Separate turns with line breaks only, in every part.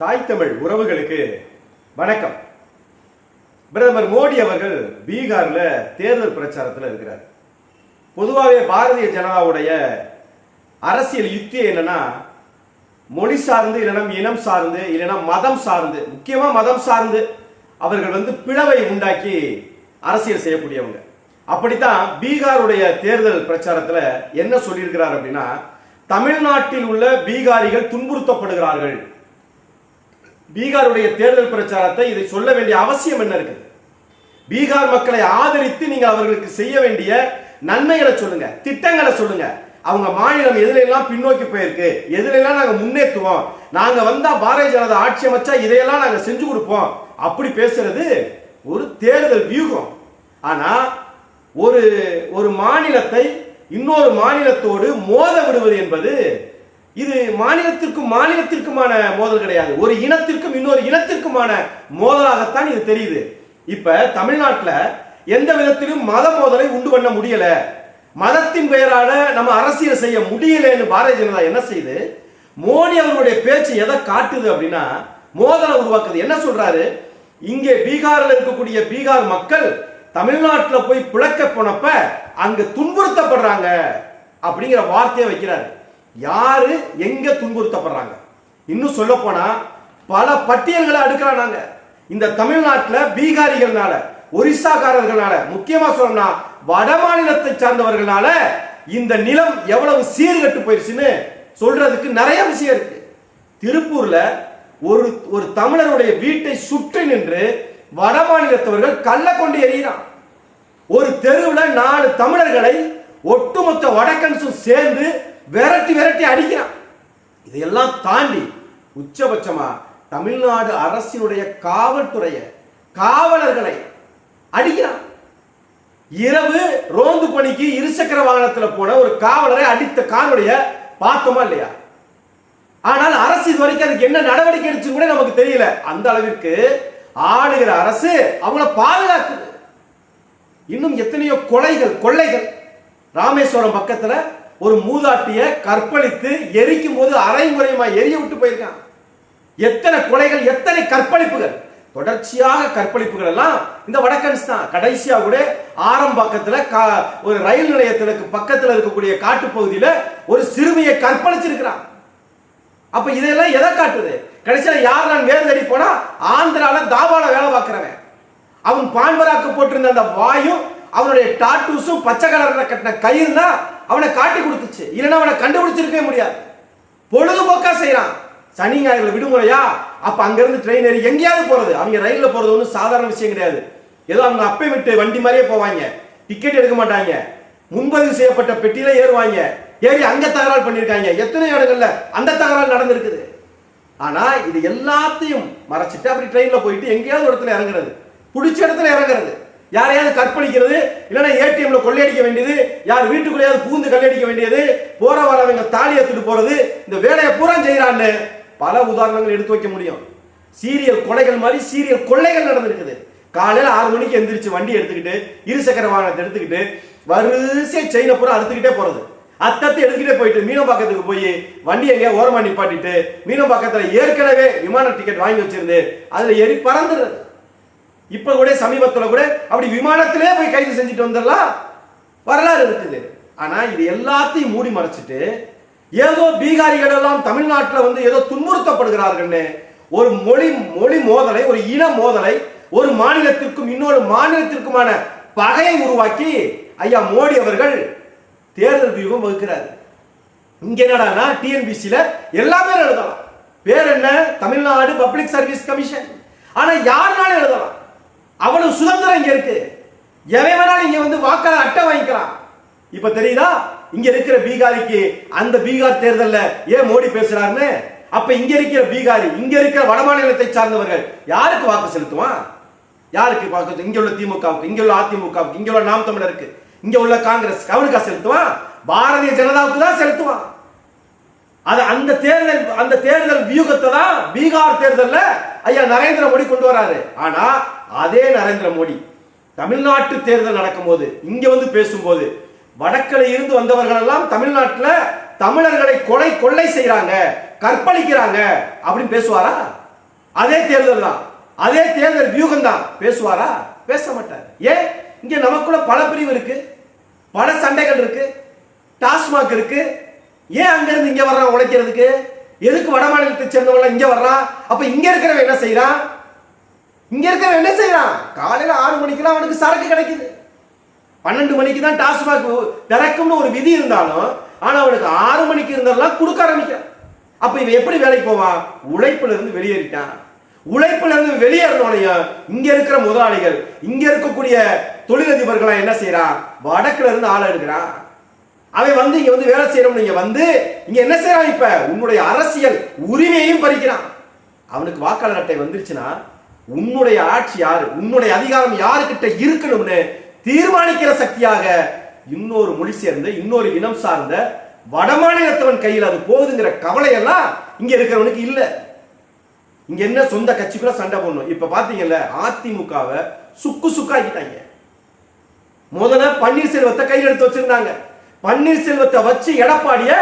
தாய் தமிழ் உறவுகளுக்கு வணக்கம். பிரதமர் மோடி அவர்கள் பீகார்ல தேர்தல் பிரச்சாரத்தில் இருக்கிறார். பொதுவாகவே பாரதிய ஜனதாவுடைய அரசியல் யுக்தி என்னன்னா மொழி சார்ந்து இல்லைனா இனம் சார்ந்து இல்லைனா மதம் சார்ந்து முக்கியமா மதம் சார்ந்து அவர்கள் வந்து பிளவை உண்டாக்கி அரசியல் செய்யக்கூடியவங்க. அப்படித்தான் பீகாருடைய தேர்தல் பிரச்சாரத்தில் என்ன சொல்லியிருக்கிறார் அப்படின்னா தமிழ்நாட்டில் உள்ள பீகாரிகள் துன்புறுத்தப்படுகிறார்கள். பீகாருடைய தேர்தல் பிரச்சாரத்தை இதை சொல்ல வேண்டிய அவசியம் என்ன இருக்குது? பீகார் மக்களை ஆதரித்து நீங்க அவர்களுக்கு செய்ய வேண்டிய நன்மைகளை சொல்லுங்க திட்டங்களை சொல்லுங்க. அவங்க மாநிலம் எதுலெல்லாம் பின்னோக்கி போயிருக்கு எதிலெல்லாம் நாங்க முன்னேற்றுவோம் நாங்க வந்தா பாரதிய ஜனதா ஆட்சி அமைச்சா இதையெல்லாம் நாங்க செஞ்சு கொடுப்போம். அப்படி பேசுறது ஒரு தேர்தல் வியூகம். ஆனா ஒரு ஒரு மாநிலத்தை இன்னொரு மாநிலத்தோடு மோத விடுவது என்பது இது மாநிலத்திற்கும் மாநிலத்திற்குமான மோதல் கிடையாது. ஒரு இனத்திற்கும் இன்னொரு இனத்திற்குமான மோதலாகத்தான் இது தெரியுது. இப்ப தமிழ்நாட்டில் எந்த விதத்திலும் மத மோதலை உண்டு பண்ண முடியல. மதத்தின் பெயரால நம்ம அரசியல் செய்ய முடியலன்னு பாரதிய ஜனதா என்ன செய்யுது மோடி அவர்களுடைய பேச்சு எதை காட்டுது அப்படின்னா மோதலை உருவாக்குது. என்ன சொல்றாரு? இங்கே பீகாரில் இருக்கக்கூடிய பீகார் மக்கள் தமிழ்நாட்டில் போய் பிளக்க போனப்ப அங்க துன்புறுத்தப்படுறாங்க அப்படிங்கிற வார்த்தையை வைக்கிறாரு. யாரு எங்க துன்புறுத்தப்படுறாங்க? இன்னும் சொல்ல போனா பல பட்டியல்களை அடுக்கிறான் நாங்க. இந்த தமிழ்நாட்டில் பீகாரிகள்னால ஒரிசாக்காரர்களால முக்கியமா சொல்லணும்னா வட மாநிலத்தை சார்ந்தவர்களால இந்த நிலம் எவ்வளவு சீர்கட்டு போயிருச்சுன்னு சொல்றதுக்கு நிறைய விஷயம் இருக்கு. திருப்பூர்ல ஒரு ஒரு தமிழருடைய வீட்டை சுற்றி நின்று வட மாநிலத்தவர்கள் கள்ள கொண்டு எறிகிறான். ஒரு தெருவில் நாலு தமிழர்களை ஒட்டுமொத்த வடக்கன்சும் சேர்ந்து விரட்டி விரட்டி அடிக்கிறான். இதையெல்லாம் தாண்டி உச்சபட்சமா தமிழ்நாடு அரசினுடைய காவல்துறையை காவலர்களை அடிக்கிறான். இரவு ரோந்து பணிக்கு இருசக்கர வாகனத்தில் போன ஒரு காவலரை அடித்த காணொலிய பார்த்தோமா இல்லையா? ஆனால் அரசு இது வரைக்கும் அதுக்கு என்ன நடவடிக்கை எடுச்சு கூட நமக்கு தெரியல. அந்த அளவிற்கு ஆளுகிற அரசு அவங்கள பாதுகாக்குது. இன்னும் எத்தனையோ கொலைகள் கொள்ளைகள் ராமேஸ்வரம் பக்கத்துல ஒரு மூதாட்டிய கற்பழித்து எரிக்கும் போது அரைமுறையுமா எரிய விட்டு போயிருக்கான். எத்தனை கொலைகள் எத்தனை கற்பழிப்புகள்? தொடர்ச்சியாக கற்பழிப்புகள் எல்லாம் இந்த வடக்கன்ஸ் தான். கடைசியா கூட ஆரம்பக்கத்துல கா- ஒரு ரயில் நிலையத்திற்கு பக்கத்துல இருக்கக்கூடிய காட்டு பகுதியில ஒரு சிறுமியை கற்பழிச்சிருக்கிறான். அப்ப இதெல்லாம் எதை காட்டுது? கடைசியில யார் நான் வேறு தேடி போனா ஆந்திரால தாபால வேலை பார்க்கிறவன். அவன் பான்பராக்கு போட்டிருந்த அந்த வாயும் அவனுடைய டாட்டூஸும் பச்சை கலர்ல கட்டின கயிறு தான் அவனை காட்டி கொடுத்துச்சு. இல்லைன்னா அவனை கண்டுபிடிச்சிருக்கவே முடியாது. பொழுதுபோக்கா செய்யறான். சனி ஞாயிறுல விடுமுறையா? அப்ப அங்கிருந்து ட்ரெயின் ஏறி எங்கேயாவது போறது. அவங்க ரயில்ல போறது ஒன்றும் சாதாரண விஷயம் கிடையாது. ஏதோ அவங்க அப்பை விட்டு வண்டி மாதிரியே போவாங்க. டிக்கெட் எடுக்க மாட்டாங்க. முன்பதிவு செய்யப்பட்ட பெட்டியில ஏறுவாங்க. ஏறி அங்க தகராறு பண்ணிருக்காங்க எத்தனை இடங்கள்ல அந்த தகராறு நடந்திருக்குது. ஆனா இது எல்லாத்தையும் மறைச்சிட்டு அப்படி ட்ரெயின்ல போயிட்டு எங்கேயாவது ஒரு இடத்துல இறங்குறது. பிடிச்ச இடத்துல இறங்குறது. யாரையாவது கற்பழிக்கிறது இல்லைன்னா ஏடிஎம்ல கொள்ளையடிக்க வேண்டியது யார் வீட்டுக்குள்ளேயாவது பூந்து கொள்ளையடிக்க வேண்டியது போற வரவங்க தாலி எடுத்துட்டு போறது இந்த வேலையை பூரா செய்யறான்னு பல உதாரணங்கள் எடுத்து வைக்க முடியும். சீரியல் கொலைகள் மாதிரி சீரியல் கொள்ளைகள் நடந்திருக்குது. காலையில் ஆறு மணிக்கு எந்திரிச்சு வண்டி எடுத்துக்கிட்டு இருசக்கர வாகனத்தை எடுத்துக்கிட்டு வரிசை செயினை பூரா அறுத்துக்கிட்டே போறது. அத்தத்தை எடுத்துக்கிட்டே போயிட்டு மீனம்பாக்கத்துக்கு போய் வண்டி எங்கேயா ஓரமா நிப்பாட்டிட்டு மீனம்பாக்கத்துல ஏற்கனவே விமான டிக்கெட் வாங்கி வச்சிருந்து அதுல ஏறி பறந்துடுறது. இப்ப கூட சமீபத்தில் கூட அப்படி விமானத்திலே போய் கைது செஞ்சுட்டு வந்துடலாம் வரலாறு இருக்குது. ஆனா இது எல்லாத்தையும் மூடி மறைச்சிட்டு ஏதோ பீகாரிகள் எல்லாம் தமிழ்நாட்டில் வந்து ஏதோ துன்புறுத்தப்படுகிறார்கள்னு ஒரு மொழி மொழி மோதலை ஒரு இன மோதலை ஒரு மாநிலத்திற்கும் இன்னொரு மாநிலத்திற்குமான பகையை உருவாக்கி ஐயா மோடி அவர்கள் தேர்தல் வியூகம் வகுக்கிறார். இங்க என்னடானா டிஎன்பிசில எல்லாமே எழுதலாம். பேர் என்ன? தமிழ்நாடு பப்ளிக் சர்வீஸ் கமிஷன் ஆனா யாருனாலும் எழுதலாம். அவ்வளவு சுதந்திரம் இங்க இருக்கு. எவன் வேணாலும் இங்க வந்து வாக்காளர் அட்டை வாங்கிக்கலாம். இப்ப தெரியுதா? இங்க இருக்கிற பீகாரிக்கு அந்த பீகார் தேர்தல்ல ஏன் மோடி பேசுறாருன்னு? அப்ப இங்க இருக்கிற பீகாரி இங்க இருக்கிற வடமாநிலத்தை சார்ந்தவர்கள் யாருக்கு வாக்கு செலுத்துவான்? யாருக்கு வாக்கு இங்க உள்ள திமுகவுக்கு இங்க உள்ள அதிமுகவுக்கு இங்க உள்ள நாம் தமிழருக்கு இங்க உள்ள காங்கிரஸ் அவனுக்கா செலுத்துவான்? பாரதிய ஜனதாவுக்கு தான் செலுத்துவான். அது அந்த தேர்தல் அந்த தேர்தல் வியூகத்தை தான் பீகார் தேர்தல்ல ஐயா நரேந்திர மோடி கொண்டு வராரு. ஆனா அதே நரேந்திர மோடி தமிழ்நாட்டு தேர்தல் நடக்கும்போது இங்க வந்து பேசும்போது வடக்கில் இருந்து வந்தவர்கள் எல்லாம் தமிழ்நாட்டில் தமிழர்களை கொலை கொள்ளை செய்கிறாங்க கற்பழிக்கிறாங்க அப்படின்னு பேசுவாரா? அதே தேர்தல் தான். அதே தேர்தல் வியூகம் தான். பேசுவாரா? பேச மாட்டார். ஏன்? இங்க நமக்குள்ள பல பிரிவு இருக்கு. பல சண்டைகள் இருக்கு. டாஸ்மாக் இருக்கு. ஏன் அங்கிருந்து இங்கே இங்க வர்றான் உழைக்கிறதுக்கு? எதுக்கு வட மாநிலத்தை சேர்ந்தவங்க இங்க வர்றான்? அப்ப இங்க இருக்கிறவன் என்ன செய்யறான் இங்க இருக்கிறவன் என்ன செய்யறான்? காலையில ஆறு மணிக்கெல்லாம் அவனுக்கு சரக்கு கிடைக்குது. பன்னெண்டு மணிக்கு தான் டாஸ்மாக் திறக்கும்னு ஒரு விதி இருந்தாலும் ஆனா அவனுக்கு ஆறு மணிக்கு இருந்தெல்லாம் கொடுக்க ஆரம்பிக்கிறான். அப்ப இவன் எப்படி வேலைக்கு போவான்? உழைப்புல இருந்து வெளியேறிட்டான். உழைப்புல இருந்து வெளியேறினோனையும் இங்க இருக்கிற முதலாளிகள் இங்க இருக்கக்கூடிய தொழிலதிபர்களா என்ன செய்யறான்? வடக்குல இருந்து ஆள் எடுக்கிறான். அவன் வந்து இங்க வந்து வேலை செய்யறோம் நீங்க வந்து இங்க என்ன செய்யறான் இப்ப? உன்னுடைய அரசியல் உரிமையையும் பறிக்கிறான். அவனுக்கு வாக்காளர் அட்டை வந்துருச்சுன்னா உன்னுடைய ஆட்சி யாரு? உன்னுடைய அதிகாரம் யாருக்கிட்ட இருக்கணும்னு தீர்மானிக்கிற சக்தியாக இன்னொரு மொழி சேர்ந்த இன்னொரு இனம் சார்ந்த வடமாநிலத்தவன் கையில் அது போகுதுங்கிற கவலையெல்லாம் இங்க இருக்கிறவனுக்கு இல்லை. இங்க என்ன சொந்த கட்சிக்குள்ள சண்டை போடணும்? இப்ப பாத்தீங்கல்ல அதிமுகவை சுக்கு சுக்காக்கிட்டாங்க முதல்ல பன்னீர்செல்வத்தை கையில் எடுத்து வச்சிருந்தாங்க. பன்னீர்செல்வத்தை வச்சு எடப்பாடிய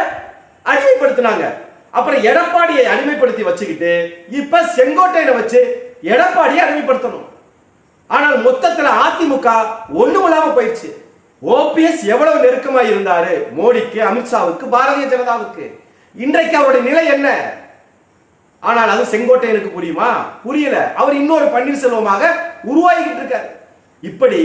அடிமைப்படுத்தினாங்க. அப்புறம் எடப்பாடியை அடிமைப்படுத்தி வச்சுக்கிட்டு இப்ப செங்கோட்டையில வச்சு எடப்பாடியை அறிமுகப்படுத்தணும் ஆனால் மொத்தத்தில் அதிமுக ஒண்ணும் இல்லாம போயிடுச்சு. ஓபிஎஸ் எவ்வளவு நெருக்கமா இருந்தாரு? மோடிக்கு அமித்ஷாவுக்கு பாரதிய ஜனதாவுக்கு. இன்றைக்கு அவருடைய நிலை என்ன? ஆனால் அது செங்கோட்டையனுக்கு புரியுமா? புரியல. அவர் இன்னொரு பன்னீர்செல்வமாக உருவாகிக்கிட்டு இருக்காரு. இப்படி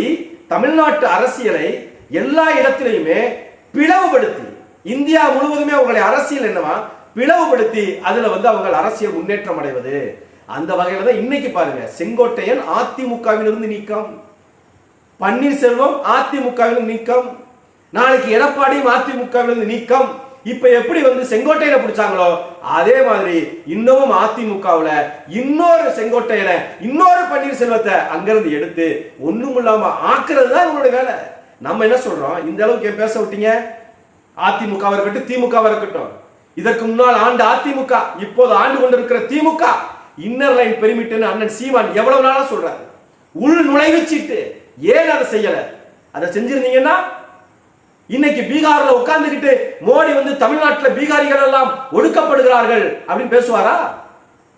தமிழ்நாட்டு அரசியலை எல்லா இடத்திலையுமே பிளவுபடுத்தி இந்தியா முழுவதுமே அவங்களுடைய அரசியல் என்னவா? பிளவுபடுத்தி அதுல வந்து அவங்க அரசியல் முன்னேற்றம் அடைவது. அந்த வகையில தான் இன்னைக்கு பாருங்க செங்கோட்டையன் அதிமுகவிலிருந்து நீக்கம். பன்னீர்செல்வம் அதிமுகவிலிருந்து நீக்கம். நாளைக்கு எடப்பாடியும் அதிமுகவிலிருந்து நீக்கம். இப்ப எப்படி வந்து செங்கோட்டையில பிடிச்சாங்களோ அதே மாதிரி இன்னமும் அதிமுகவுல இன்னொரு செங்கோட்டையனை இன்னொரு பன்னீர்செல்வத்தை அங்கிருந்து எடுத்து ஒண்ணும் இல்லாம ஆக்குறது தான் இவங்களுடைய வேலை. நம்ம என்ன சொல்றோம்? இந்த அளவுக்கு ஏன் பேச விட்டீங்க? அதிமுகவா இருக்கட்டும் திமுகவா இருக்கட்டும். இதற்கு முன்னால் ஆண்டு அதிமுக இப்போது ஆண்டு கொண்டிருக்கிற திமுக. இன்னர் லைன் பெருமிட்டுன்னு அண்ணன் சீமான் எவ்வளவு நாளா சொல்றாரு. உள் நுழைவு சீட்டு ஏன் அதை செய்யல? அதை செஞ்சிருந்தீங்கன்னா இன்னைக்கு பீகார்ல உட்கார்ந்துக்கிட்டு மோடி வந்து தமிழ்நாட்டில் பீகாரிகள் எல்லாம் ஒடுக்கப்படுகிறார்கள் அப்படின்னு பேசுவாரா?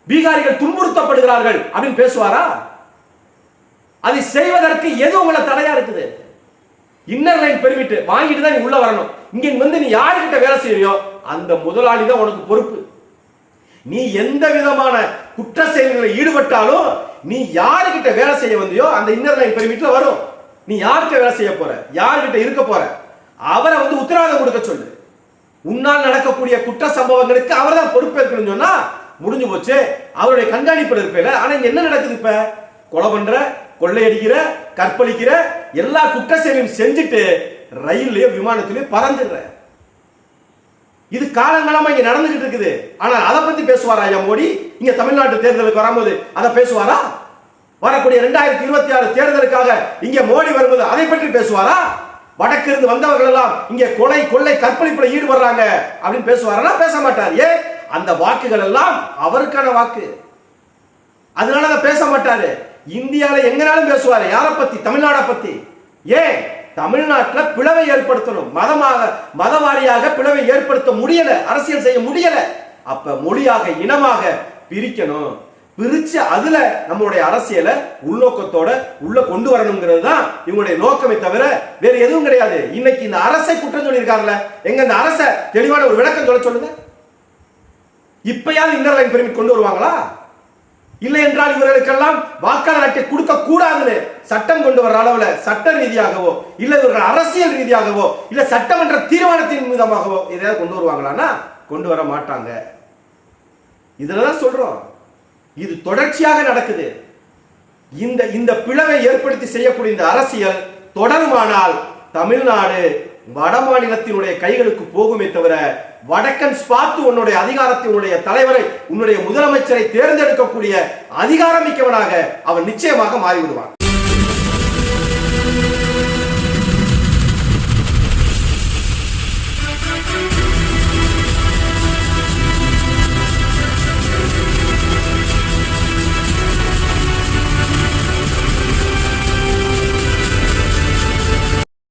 பீகாரிகள் துன்புறுத்தப்படுகிறார்கள் அப்படின்னு பேசுவாரா? அதை செய்வதற்கு எது உங்களை தடையா இருக்குது? இன்னர் லைன் பெருமிட்டு வாங்கிட்டு தான் நீ உள்ள வரணும். இங்க வந்து நீ யாருக்கிட்ட வேலை செய்யறியோ அந்த முதலாளி தான் உனக்கு பொறுப்பு. நீ எந்த விதமான குற்ற செயல்களில் ஈடுபட்டாலும் நீ யாருக்கிட்ட வேலை செய்ய வந்தியோ அந்த இன்னர் லைன் பெர்மிட்ல வரும். நீ யார்கிட்ட வேலை செய்ய போற? யார்கிட்ட இருக்க போற? அவரை வந்து உத்தரவாதம் கொடுக்க சொல்லு. உன்னால் நடக்கக்கூடிய குற்ற சம்பவங்களுக்கு அவர் தான் பொறுப்பேற்கணும்னு சொன்னா முடிஞ்சு போச்சு. அவருடைய கண்காணிப்பில் இருப்பேல. ஆனா இங்க என்ன நடக்குது இப்ப? கொலை பண்ற கொள்ளையடிக்கிற கற்பழிக்கிற எல்லா குற்ற செயலையும் செஞ்சுட்டு ரயில்லயோ விமானத்திலயோ பறந்துடுற. இது காலங்காலமா இங்க நடந்துகிட்டு இருக்குது. ஆனால் அதை பத்தி பேசுவாரா ஐயா மோடி? இங்க தமிழ்நாட்டு தேர்தலுக்கு வரும்போது அதை பேசுவாரா? வரக்கூடிய ரெண்டாயிரத்தி இருபத்தி ஆறு தேர்தலுக்காக இங்க மோடி வரும்போது அதை பற்றி பேசுவாரா? வடக்கு இருந்து வந்தவர்கள் எல்லாம் இங்க கொலை கொள்ளை கற்பழிப்புல ஈடுபடுறாங்க அப்படின்னு பேசுவாரா? பேச மாட்டார். ஏன் அந்த வாக்குகள் எல்லாம் அவருக்கான வாக்கு. அதனால அதை பேச மாட்டாரு. இந்தியாவில் எங்கனாலும் பேசுவாரு. யாரை பத்தி? தமிழ்நாட பத்தி. ஏன்? தமிழ்நாட்டுல பிளவை ஏற்படுத்தணும். மதமாக மதவாரியாக பிளவை ஏற்படுத்த முடியல அரசியல் செய்ய முடியல. அப்ப மொழியாக இனமாக பிரிக்கணும். பிரிச்சு அதுல நம்மளுடைய அரசியலை உள்நோக்கத்தோட உள்ள கொண்டு வரணுங்கிறது தான் இவங்களுடைய நோக்கமே தவிர வேற எதுவும் கிடையாது. இன்னைக்கு இந்த அரசை குற்றம் சொல்லியிருக்காங்கல்ல எங்க இந்த அரசை தெளிவான ஒரு விளக்கம் சொல்ல சொல்லுங்க. இப்பயாவது இன்னர் லைன் பெர்மிட் கொண்டு வருவாங்களா? இல்லை என்றால் இவர்களுக்கெல்லாம் வாக்காளர் அட்டை கொடுக்க கூடாதுன்னு சட்டம் கொண்டு வர அளவுல சட்ட ரீதியாகவோ இல்ல இவர்கள் அரசியல் ரீதியாகவோ இல்ல சட்டமன்ற தீர்மானத்தின் மூலமாகவோ எதையாவது கொண்டு வருவாங்களான்னா கொண்டு வர மாட்டாங்க. இதுலதான் சொல்றோம். இது தொடர்ச்சியாக நடக்குது. இந்த இந்த பிளவை ஏற்படுத்தி செய்யக்கூடிய இந்த அரசியல் தொடருமானால் தமிழ்நாடு வட மாநிலத்தினுடைய கைகளுக்கு போகுமே தவிர வடக்கன் பார்த்து உன்னுடைய அதிகாரத்தை உன்னுடைய தலைவரை உன்னுடைய முதலமைச்சரை தேர்ந்தெடுக்கக்கூடிய அதிகாரமிக்கவனாக அவன் நிச்சயமாக மாறிவிடுவான்.